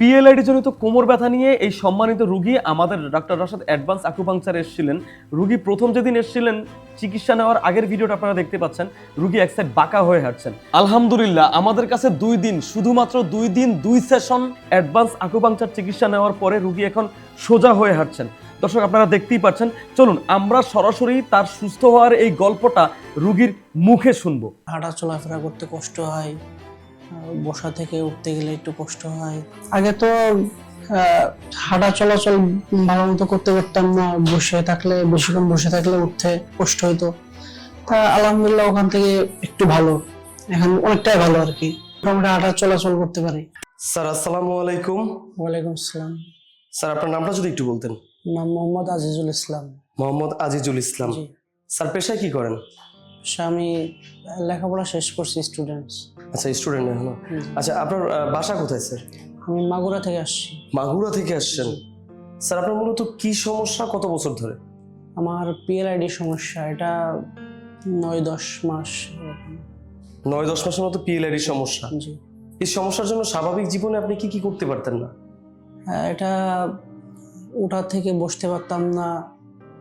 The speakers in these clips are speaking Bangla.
পিএলআইডি জনিত কোমর ব্যথা নিয়ে এই সম্মানিত রুগী আমাদের ডাক্তার রাশাদ অ্যাডভান্স আকুপাংচার এসেছিলেন। রুগী প্রথম যেদিন এসেছিলেন, চিকিৎসা নেওয়ার আগের ভিডিওটা আপনারা দেখতে পাচ্ছেন। রুগী এক সাইড বাঁকা হয়ে হাঁটছেন। আলহামদুলিল্লাহ, আমাদের কাছে দুই দিন, শুধুমাত্র দুই দিন, দুই সেশন অ্যাডভান্স আকুপাংচার চিকিৎসা নেওয়ার পরে রুগী এখন সোজা হয়ে হাঁটছেন। দর্শক, আপনারা দেখতেই পাচ্ছেন। চলুন, আমরা সরাসরি তার সুস্থ হওয়ার এই গল্পটা রুগীর মুখে শুনব। হাঁটা চলাফেরা করতে কষ্ট হয় বসা থেকে উঠতে গেলে একটু কষ্ট হয়। আগে তো আহ, হাঁটা চলাচল ভালো মতো করতে পারতাম না। বসে থাকলে বেশিক্ষণ বসে থাকলে উঠতে কষ্ট হতো তা আলহামদুলিল্লাহ ওখান থেকে একটু ভালো। এখন অনেকটাই ভালো আর কি। আমরা হাঁটা চলাচল করতে পারি। স্যার আসসালামু আলাইকুম। ওয়ালাইকুম আসসালাম। স্যার আপনার নামটা যদি একটু বলতেন। নাম মোহাম্মদ আজিজুল ইসলাম। মোহাম্মদ আজিজুল ইসলাম। জি। স্যার পেশায় কি করেন? আমি লেখাপড়া শেষ করছি স্টুডেন্টস আচ্ছা স্টুডেন্ট এখনও আচ্ছা আপনার বাসা কোথায় স্যার আমি মাগুরা থেকে আসছি। মাগুরা থেকে আসছেন? স্যার আপনার মূলত কি সমস্যা? কত বছর ধরে? আমার পিএলআইডি সমস্যা এটা নয় দশ মাস নয় দশ মাসের মতো পিএলআইডির সমস্যা? এই সমস্যার জন্য স্বাভাবিক জীবনে আপনি কি কি করতে পারতেন না? হ্যাঁ, এটা ওঠা থেকে বসতে পারতাম না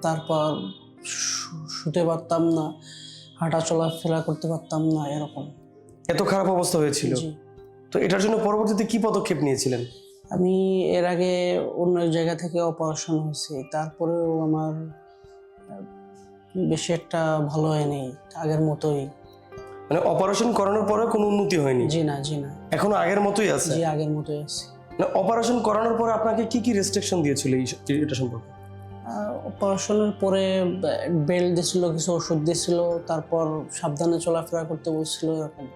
তারপর শুতে পারতাম না হাঁটা চলাফেরা করতে পারতাম না এরকম। এত খারাপ অবস্থা হয়েছিল। জি। তো এটার জন্য পরবর্তীতে কি পদক্ষেপ নিয়েছিলেন? আমি এর আগে অন্য জায়গা থেকে অপারেশন হয়েছে। তারপরেও আমার আহ, বেশি একটা ভালো হয়নি আগের মতোই। মানে অপারেশন করানোর পরে কোনো উন্নতি হয়নি? জি না জি না। এখনও আগের মতোই আছে? জি আগের মতোই আছে। মানে অপারেশন করানোর পরে আপনাকে কি কি রেস্ট্রিকশন দিয়েছিল এই এটা সম্পর্কে? অপারেশনের পরে বেল্ট দিছিল কিছু ওষুধ দিছিল তারপর সাবধানে চলাফেরা করতে বলছিল এরকম।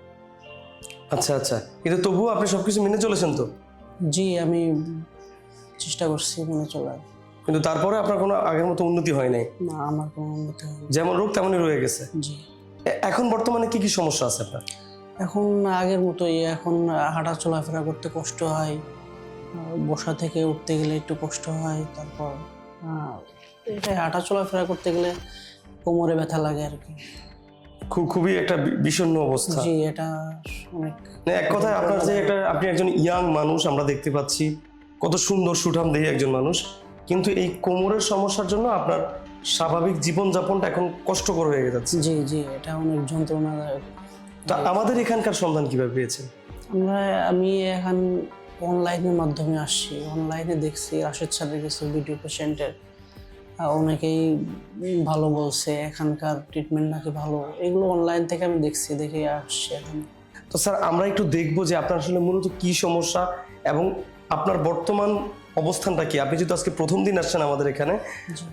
আচ্ছা আচ্ছা। কিন্তু তবুও আপনি সবকিছু মেনে চলেছেন তো? জি আমি চেষ্টা করছি মেনে চলার। কিন্তু তারপরে আপনার কোনো আগের মতো উন্নতি হয় নাই? না আমার কোনো উন্নতি হয়নি যেমন রোগ তেমনই রয়ে গেছে। জি। এখন বর্তমানে কি কি সমস্যা আছে আপনার? এখন আগের মতোই এখন হাঁটা চলাফেরা করতে কষ্ট হয়। বসা থেকে উঠতে গেলে একটু কষ্ট হয় তারপর এটাই হাঁটা চলাফেরা করতে গেলে কোমরে ব্যথা লাগে আর কি। খুব খুবই একটা বিষণ্ণ অবস্থা। জি এটা অনেক এক কথায় আপনার যে একটা আপনি একজন ইয়াং মানুষ আমরা দেখতে পাচ্ছি কত সুন্দর সুঠাম দেহি একজন মানুষ। কিন্তু এই কোমরের সমস্যার জন্য আপনার স্বাভাবিক জীবনযাপনটা এখন কষ্টকর হয়ে যাচ্ছে জি জি এটা অনেক যন্ত্রণাদায়ক। তা আমাদের এখানকার সন্ধান কীভাবে পেয়েছেন? আমরা আমি এখন অনলাইনের মাধ্যমে আসছি। অনলাইনে দেখছি রাশেদ স্যারের কিছু ভিডিও পেশেন্টের অনেকেই ভালো বলছে এখানকার ট্রিটমেন্ট নাকি ভালো। এগুলো অনলাইন থেকে আমি দেখছি দেখে আসছি এখন। তো স্যার আমরা একটু দেখব যে আপনার আসলে মূলত কি সমস্যা এবং আপনার বর্তমান অবস্থানটা কি? আপনি যেহেতু আজকে প্রথম দিন আসছেন আমাদের এখানে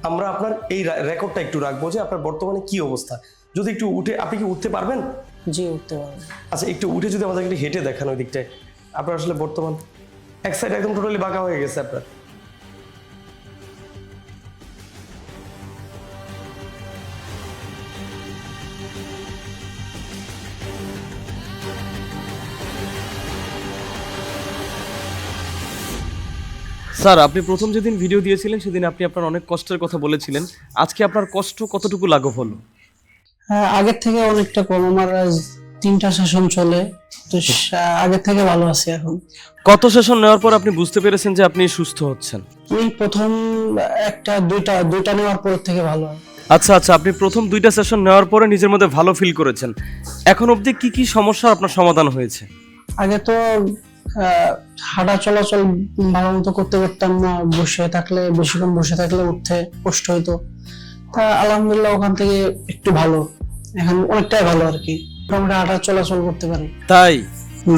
আমরা আপনার এই রেকর্ডটা একটু রাখব যে আপনার বর্তমানে কি অবস্থা। যদি একটু উঠে আপনি কি উঠতে পারবেন? জি উঠতে পারবেন আচ্ছা একটু উঠে যদি আমাদের একটু হেঁটে দেখান ওই দিকটায়। আপনার আসলে বর্তমান এক সাইড একদম টোটালি বাঁকা হয়ে গেছে আপনার। স্যার আপনি প্রথম যেদিন ভিডিও দিয়েছিলেন সেদিন আপনি আপনার অনেক কষ্টের কথা বলেছিলেন। আজকে আপনার কষ্ট কতটুকু লাঘব হলো? হ্যাঁ আগের থেকে অনেকটা কম। আমার তিনটা সেশন চলে তো আগের থেকে ভালো আছি এখন। কত সেশন নেওয়ার পর আপনি বুঝতে পেরেছেন যে আপনি সুস্থ হচ্ছেন? আমি প্রথম একটা দুইটা দুইটা নেওয়ার পর থেকে ভালো। আচ্ছা আচ্ছা আপনি প্রথম দুইটা সেশন নেওয়ার পরে নিজের মধ্যে ভালো ফিল করেছেন। এখন অবধি কি কি সমস্যা আপনার সমাধান হয়েছে? আগে তো হাঁটা চলাচল ভালো মতো করতে পারতাম না। বসে থাকলে বেশিক্ষণ বসে থাকলে উঠতে কষ্ট হতো তা আলহামদুলিল্লাহ ওখান থেকে একটু ভালো। এখন অনেকটাই ভালো আর কি। মোটামুটি হাঁটা চলাচল করতে পারি। তাই?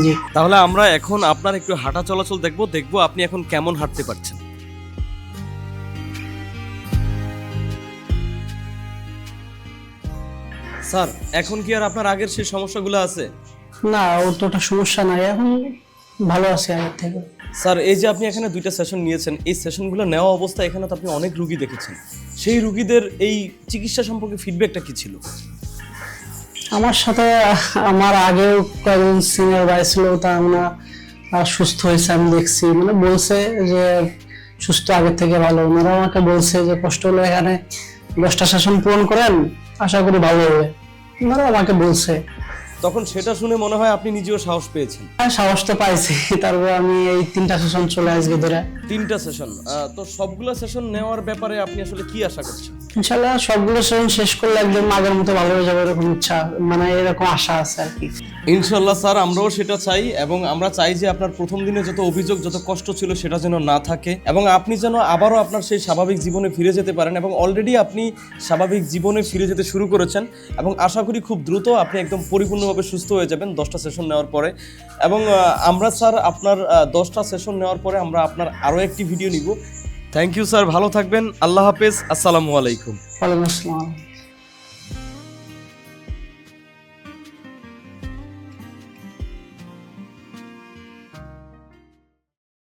জি। তাহলে আমরা এখন আপনার একটু হাঁটা চলাচল দেখব দেখব আপনি এখন কেমন হাঁটতে পারছেন। স্যার এখন কি আর আপনার আগের সেই সমস্যাগুলো আছে? না অতটা সমস্যা নাই। এখন ভালো আছি আগের থেকে। স্যার এই যে আপনি এখানে দুইটা সেশন নিয়েছেন এই সেশনগুলো নেওয়া অবস্থায় এখানে তো আপনি অনেক রুগী দেখেছেন। সেই রুগীদের এই চিকিৎসা সম্পর্কে ফিডব্যাকটা কি ছিল? আমার সাথে আমার আগেও কয়েকজন সিনিয়র ভাই ছিল তা আমরা সুস্থ হয়েছে আমি দেখছি। মানে বলছে যে সুস্থ আগের থেকে ভালো। ওনারা আমাকে বলছে যে কষ্ট হলো এখানে দশটা সেশন পূরণ করেন আশা করি ভালো হবে। ওনারা আমাকে বলছে। তখন সেটা শুনে মনে হয় আপনি নিজেও সাহস পেয়েছেন। হ্যাঁ সাহস তো পাইছি। তারপর আমি এই তিনটা সেশন চলে আসবে ধরে। তিনটা সেশন তো সবগুলো সেশন নেওয়ার ব্যাপারে আপনি আসলে কি আশা করছেন? ইনশাল্লাহ সবগুলো সেশন শেষ করলে একদম আগের মতো ভালো হয়ে যাবে এরকম ইচ্ছা মানে এরকম আশা আছে আর কি। ইনশাল্লাহ স্যার, আমরাও সেটা চাই এবং আমরা চাই যে আপনার প্রথম দিনে যত অভিযোগ, যত কষ্ট ছিল সেটা যেন না থাকে এবং আপনি যেন আবারও আপনার সেই স্বাভাবিক জীবনে ফিরে যেতে পারেন এবং অলরেডি আপনি স্বাভাবিক জীবনে ফিরে যেতে শুরু করেছেন এবং আশা করি খুব দ্রুত আপনি একদম পরিপূর্ণভাবে সুস্থ হয়ে যাবেন দশটা সেশন নেওয়ার পরে এবং আমরা স্যার আপনার দশটা সেশন নেওয়ার পরে আমরা আপনার আরও একটি ভিডিও নিব। থ্যাংক ইউ স্যার ভালো থাকবেন, আল্লাহ হাফেজ, আসসালামু আলাইকুম। ওয়ালাইকুম আসসালাম।